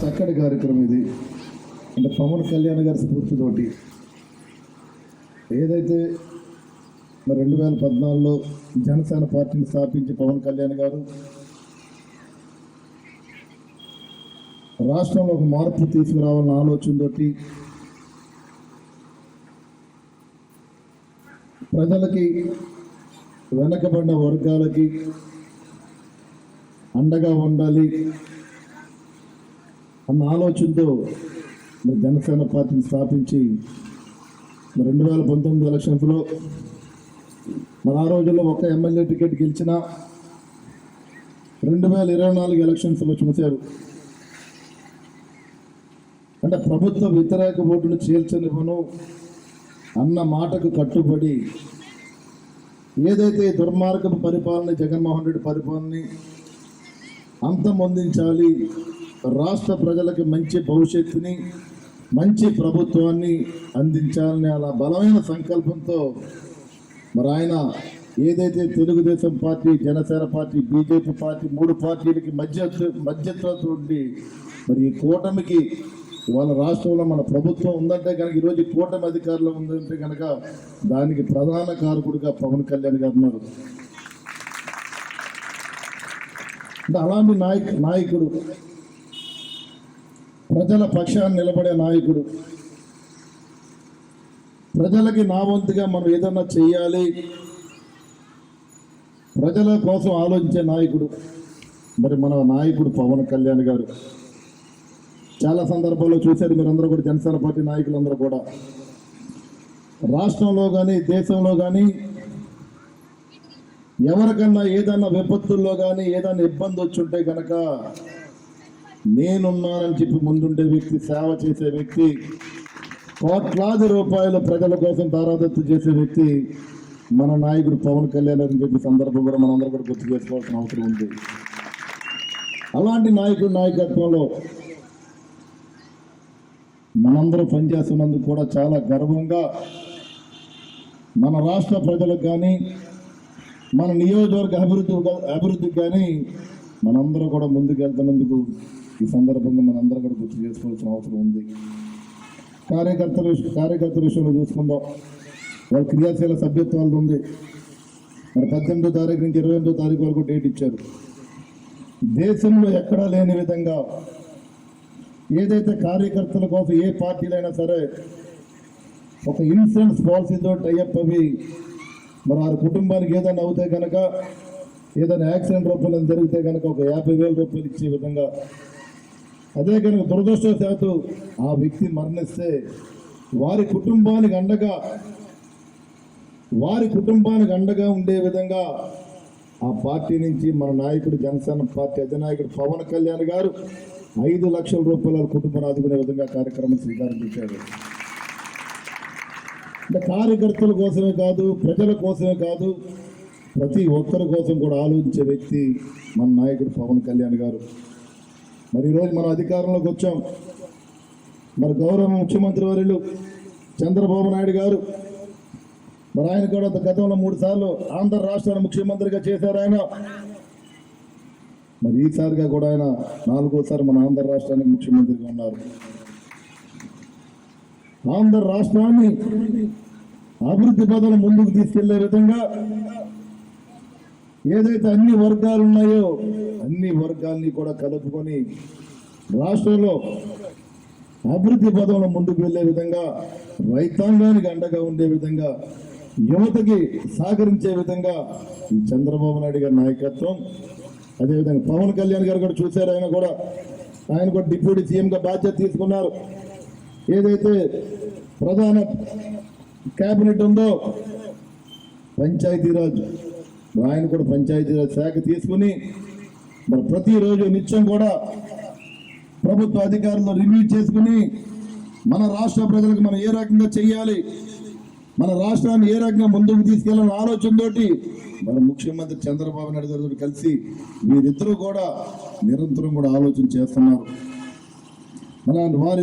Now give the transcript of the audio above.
చక్కటి కార్యక్రమం ఇది. అంటే పవన్ కళ్యాణ్ గారి స్ఫూర్తితోటి ఏదైతే మరి రెండు వేల పద్నాలుగులో జనసేన పార్టీని స్థాపించి పవన్ కళ్యాణ్ గారు రాష్ట్రంలో ఒక మార్పు తీసుకురావాలన్న ఆలోచనతోటి ప్రజలకి వెనకబడిన వర్గాలకి అండగా ఉండాలి. అన్న ఆలోచనతో మరి జనసేన పార్టీని స్థాపించి రెండు వేల పంతొమ్మిది ఎలక్షన్స్లో మరి ఆ రోజుల్లో ఒక ఎమ్మెల్యే టికెట్ గెలిచిన రెండు వేల ఇరవై నాలుగు ఎలక్షన్స్లో చూశారు. అంటే ప్రభుత్వ వ్యతిరేక ఓటును చీల్చనివ్వను అన్న మాటకు కట్టుబడి ఏదైతే దుర్మార్గం దుర్మార్గపు పరిపాలన జగన్మోహన్ రెడ్డి పరిపాలనని అంతమొందించాలి రాష్ట్ర ప్రజలకు మంచి భవిష్యత్తుని మంచి ప్రభుత్వాన్ని అందించాలని అలా బలమైన సంకల్పంతో మరి ఆయన ఏదైతే Telugu Desam party Janasena party BJP party మూడు పార్టీలకి మధ్య మధ్యత్వంతో ఉండి మరి ఈ కూటమికి ఇవాళ రాష్ట్రంలో మన ప్రభుత్వం ఉందంటే కనుక ఈరోజు కూటమి అధికారంలో ఉందంటే కనుక దానికి ప్రధాన కారకుడిగా పవన్ కళ్యాణ్ గారు ఉన్నారు. అలాంటి నాయకుడు ప్రజల పక్షాన్ని నిలబడే నాయకుడు. ప్రజలకి నా వంతుగా మనం ఏదన్నా చేయాలి ప్రజల కోసం ఆలోచించే నాయకుడు. మరి మన నాయకుడు పవన్ కళ్యాణ్ గారు. చాలా సందర్భాల్లో చూశారు మీరందరూ కూడా జనసేన పార్టీ నాయకులందరూ కూడా. రాష్ట్రంలో కానీ దేశంలో కానీ ఎవరికన్నా ఏదన్నా విపత్తుల్లో కానీ ఏదన్నా ఇబ్బంది వచ్చుంటే కనుక నేనున్నానని చెప్పి ముందుండే వ్యక్తి సేవ చేసే వ్యక్తి కోట్లాది రూపాయలు ప్రజల కోసం తారాదత్తు చేసే వ్యక్తి మన నాయకుడు పవన్ కళ్యాణ్ అని చెప్పి సందర్భం కూడా మనందరూ కూడా గుర్తు చేసుకోవాల్సిన అవసరం ఉంది. అలాంటి నాయకుడి నాయకత్వంలో మనందరూ పనిచేస్తున్నందుకు కూడా చాలా గర్వంగా మన రాష్ట్ర ప్రజలకు కానీ మన నియోజకవర్గ అభివృద్ధి అభివృద్ధికి కానీ మనందరూ కూడా ముందుకెళ్తున్నందుకు ఈ సందర్భంగా మనందరూ కూడా గుర్తు చేసుకోవాల్సిన అవసరం ఉంది. కార్యకర్తల కార్యకర్తల విషయంలో చూసుకుందాం. వాళ్ళ క్రియాశీల సభ్యత్వాలు ఉంది. మరి పద్దెనిమిదో తారీఖు నుంచి ఇరవై ఎనిమిదో తారీఖు వరకు డేట్ ఇచ్చారు. దేశంలో ఎక్కడా లేని విధంగా ఏదైతే కార్యకర్తల కోసం ఏ పార్టీలైనా సరే ఒక ఇన్సూరెన్స్ పాలసీతో టైఅప్ అవి మరి వారి కుటుంబానికి ఏదైనా అవుతే కనుక ఏదైనా యాక్సిడెంట్ రూపంలో జరిగితే కనుక ఒక యాభై వేల రూపాయలు ఇచ్చే విధంగా అదే కనుక దురదృష్టవశాత్తు ఆ వ్యక్తి మరణిస్తే వారి కుటుంబానికి అండగా వారి కుటుంబానికి అండగా ఉండే విధంగా ఆ పార్టీ నుంచి మన నాయకుడు జనసేన పార్టీ అధినాయకుడు పవన్ కళ్యాణ్ గారు ఐదు లక్షల రూపాయల కుటుంబాన్ని ఆదుకునే విధంగా కార్యక్రమం శ్రీకారం చుట్టారు. అంటే కార్యకర్తల కోసమే కాదు ప్రజల కోసమే కాదు ప్రతి ఒక్కరి కోసం కూడా ఆలోచించే వ్యక్తి మన నాయకుడు పవన్ కళ్యాణ్ గారు. మరి ఈరోజు మనం అధికారంలోకి వచ్చాం. మరి గౌరవ ముఖ్యమంత్రి వర్యులు చంద్రబాబు నాయుడు గారు మరి ఆయన కూడా గతంలో మూడు సార్లు ఆంధ్ర రాష్ట్రాల ముఖ్యమంత్రిగా చేశారు ఆయన. మరి ఈసారిగా కూడా ఆయన నాలుగోసారి మన ఆంధ్ర రాష్ట్రానికి ముఖ్యమంత్రిగా ఉన్నారు. ఆంధ్ర రాష్ట్రాన్ని అభివృద్ధి పదవులు ముందుకు తీసుకెళ్ళే విధంగా ఏదైతే అన్ని వర్గాలు ఉన్నాయో అన్ని వర్గాల్ని కూడా కలుపుకొని రాష్ట్రంలో అభివృద్ధి పదంలో ముందుకు వెళ్ళే విధంగా రైతాంగానికి అండగా ఉండే విధంగా యువతకి సహకరించే విధంగా ఈ చంద్రబాబు నాయుడు గారి నాయకత్వం అదేవిధంగా పవన్ కళ్యాణ్ గారు కూడా చూశారు ఆయన కూడా ఆయన కూడా డిప్యూటీ సీఎంగా బాధ్యత తీసుకున్నారు. ఏదైతే ప్రధాన కేబినెట్ ఉందో పంచాయతీరాజ్ ఆయన కూడా పంచాయతీరాజ్ శాఖ తీసుకుని మరి ప్రతిరోజు నిత్యం కూడా ప్రభుత్వ అధికారులు రివ్యూ చేసుకుని మన రాష్ట్ర ప్రజలకు మనం ఏ రకంగా చేయాలి మన రాష్ట్రాన్ని ఏ రకంగా ముందుకు తీసుకెళ్ళాలని ఆలోచనతోటి మన ముఖ్యమంత్రి చంద్రబాబు నాయుడు గారితో కలిసి వీరిద్దరూ కూడా నిరంతరం కూడా ఆలోచన చేస్తున్నారు. మన వారి